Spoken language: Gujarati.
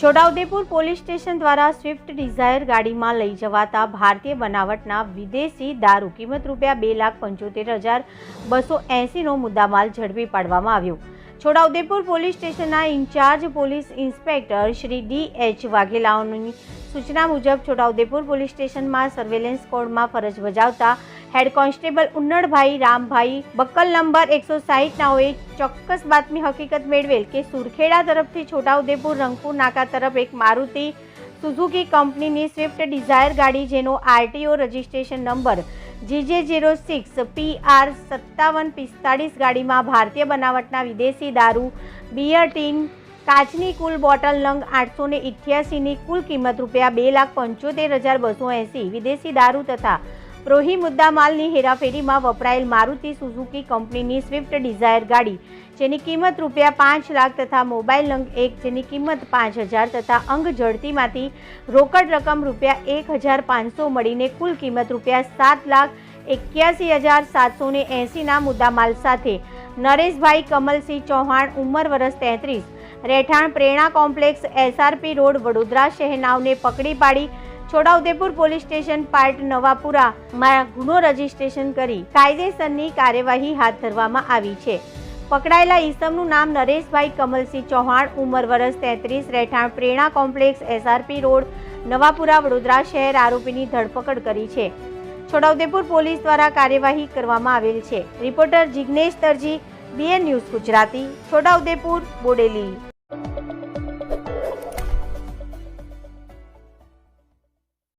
છોટાઉદેપુર પોલીસ સ્ટેશન દ્વારા સ્વિફ્ટ ડિઝાયર ગાડીમાં લઈ જવાતા ભારતીય બનાવટના વિદેશી દારૂ કિંમત રૂપિયા બે લાખ પંચોતેર હજાર બસો એંસીનો મુદ્દામાલ ઝડપી પાડવામાં આવ્યો. છોટાઉદેપુર પોલીસ સ્ટેશનના in charge police inspector Shri D H વાઘેલાઓની સૂચના મુજબ છોટાઉદેપુર પોલીસ સ્ટેશનમાં સર્વેલન્સ કોડમાં ફરજ બજાવતા head constable Unnadbhai Rambhai, buckle number એકસો સાહીઠનાઓએ ચોક્કસ બાતમી હકીકત મેળવેલ કે સુરખેડા તરફથી છોટાઉદેપુર, રંગપુર, નાકા તરફ એક મારુતિ સુઝુકી કંપનીની સ્વિફ્ટ ડિઝાયર ગાડી જેનો RTO registration number GJ zero six P R સત્તાવન પિસ્તાળીસ ગાડીમાં ભારતીય બનાવટના વિદેશી દારૂ, બિયર ટીન, કાચની કુલ બોટલ નંગ આઠસો ને ઇઠ્યાસીની કુલ કિંમત રૂપિયા બે લાખ પંચોતેર હજાર બસો એંસી, વિદેશી દારૂ તથા પ્રોહી મુદ્દામાલની હેરાફેરીમાં વપરાયેલ મારુતિ સુઝુકી કંપનીની સ્વિફ્ટ ડિઝાયર ગાડી, જેની કિંમત રૂપિયા પાંચ લાખ તથા મોબાઈલ અંક એક, જેની કિંમત પાંચ હજાર તથા અંગ ઝડતીમાંથી રોકડ રકમ રૂપિયા એક હજાર પાંચસો મળીને કુલ કિંમત રૂપિયા સાત લાખ એક્યાસી હજાર સાતસો ને એંસીના મુદ્દામાલ સાથે. નરેશભાઈ કમલસિંહ ચૌહાણ ઉંમર વર્ષ તેત્રીસ. રહેઠાણ Prerna complex SRP road, Vadodara શહેનાવને પકડી પાડી છોટાઉદેપુર પોલીસ સ્ટેશન પાર્ટ નવાપુરામાં ગુનો રજીસ્ટ્રેશન કરી કાયદેસરની કાર્યવાહી હાથ ધરવામાં આવી છે. પકડાયેલા ઈસમનું નામ નરેશભાઈ કમલસિંહ ચૌહાણ, ઉંમર વર્ષ તેત્રીસ, રહેઠાણ Prerna complex, SRP road, Navapura, Vadodara શહેર આરોપીની ધરપકડ કરી છે. છોટાઉદેપુર પોલીસ દ્વારા કાર્યવાહી કરવામાં આવેલ છે. Reporter Jignesh Darji BN news Gujarati, Chhotaudepur, Bodeli.